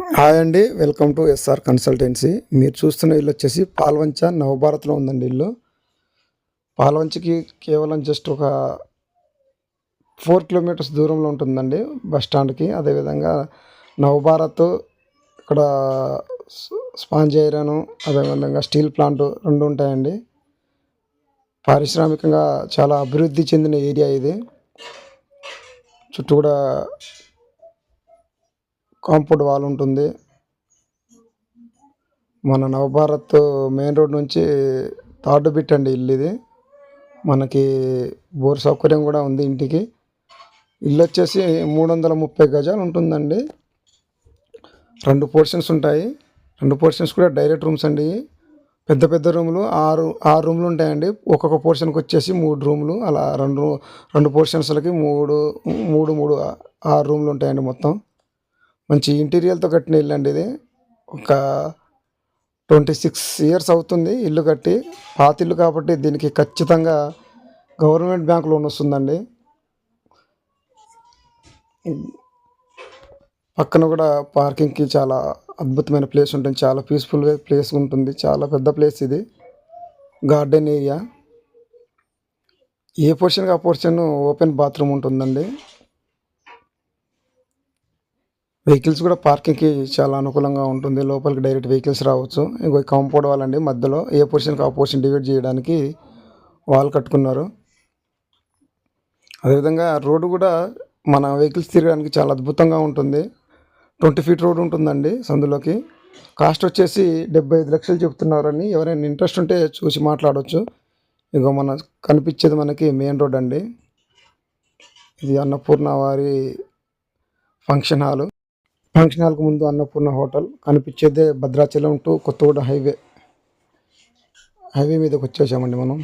Hi అండి welcome to SR consultancy. మీరు చూస్తున్న ఇల్లు వచ్చేసి పాల్వంచ నవభారత్లో ఉందండి ఇల్లు. పాల్వంచకి కేవలం జస్ట్ ఒక ఫోర్ కిలోమీటర్స్ దూరంలో ఉంటుందండి బస్ స్టాండ్కి. అదేవిధంగా నవభారత్ ఇక్కడ స్పాంజ్ ఐరన్ అదేవిధంగా స్టీల్ ప్లాంట్ రెండు ఉంటాయండి. పారిశ్రామికంగా చాలా అభివృద్ధి చెందిన ఏరియా ఇది. చుట్టూ కూడా కాంపౌండ్ వాల్ ఉంటుంది. మన నవభారత్ మెయిన్ రోడ్ నుంచి థర్డ్ బిట్ అండి ఇల్లు ఇది. మనకి బోర్ సౌకర్యం కూడా ఉంది ఇంటికి. ఇల్లు వచ్చేసి మూడు వందల ముప్పై గజాలు ఉంటుందండి. రెండు పోర్షన్స్ ఉంటాయి. రెండు పోర్షన్స్ కూడా డైరెక్ట్ రూమ్స్ అండి. పెద్ద పెద్ద రూములు ఆరు ఆరు రూములు ఉంటాయండి. ఒక్కొక్క పోర్షన్కి వచ్చేసి మూడు రూములు అలా రెండు రెండు పోర్షన్స్లకి మూడు మూడు మూడు ఆరు రూములు ఉంటాయండి మొత్తం. మంచి ఇంటీరియర్తో కట్టిన ఇల్లు అండి ఇది. ఒక ట్వంటీ సిక్స్ ఇయర్స్ అవుతుంది ఇల్లు కట్టి. పాత ఇల్లు కాబట్టి దీనికి ఖచ్చితంగా గవర్నమెంట్ బ్యాంక్ లోన్ వస్తుందండి. పక్కన కూడా పార్కింగ్కి చాలా అద్భుతమైన ప్లేస్ ఉంటుంది. చాలా పీస్ఫుల్గా ప్లేస్ ఉంటుంది. చాలా పెద్ద ప్లేస్ ఇది. గార్డెన్ ఏరియా ఏ పోర్షన్కి ఆ పోర్షన్ ఓపెన్ బాత్రూమ్ ఉంటుందండి. వెహికల్స్ కూడా పార్కింగ్కి చాలా అనుకూలంగా ఉంటుంది. లోపలికి డైరెక్ట్ వెహికల్స్ రావచ్చు. ఇంకో కాంపౌండ్ వాల్ అండి మధ్యలో. ఏ పోర్షన్కి ఆ పోర్షన్ డివైడ్ చేయడానికి వాల్ కట్టుకున్నారు. అదేవిధంగా రోడ్డు కూడా మన వెహికల్స్ తిరగడానికి చాలా అద్భుతంగా ఉంటుంది. ట్వంటీ ఫీట్ రోడ్ ఉంటుందండి సందులోకి. కాస్ట్ వచ్చేసి డెబ్బై ఐదు లక్షలు చెప్తున్నారని ఎవరైనా ఇంట్రెస్ట్ ఉంటే చూసి మాట్లాడవచ్చు ఇగో మన కనిపించేది మనకి మెయిన్ రోడ్ అండి. ఇది అన్నపూర్ణ వారి ఫంక్షన్ హాలు. ఫంక్షన్ హాల్కు ముందు Annapurna hotel కనిపించేదే Bhadrachalam to Kothaguda highway. Highway మీదకి వచ్చేసామండి మనం.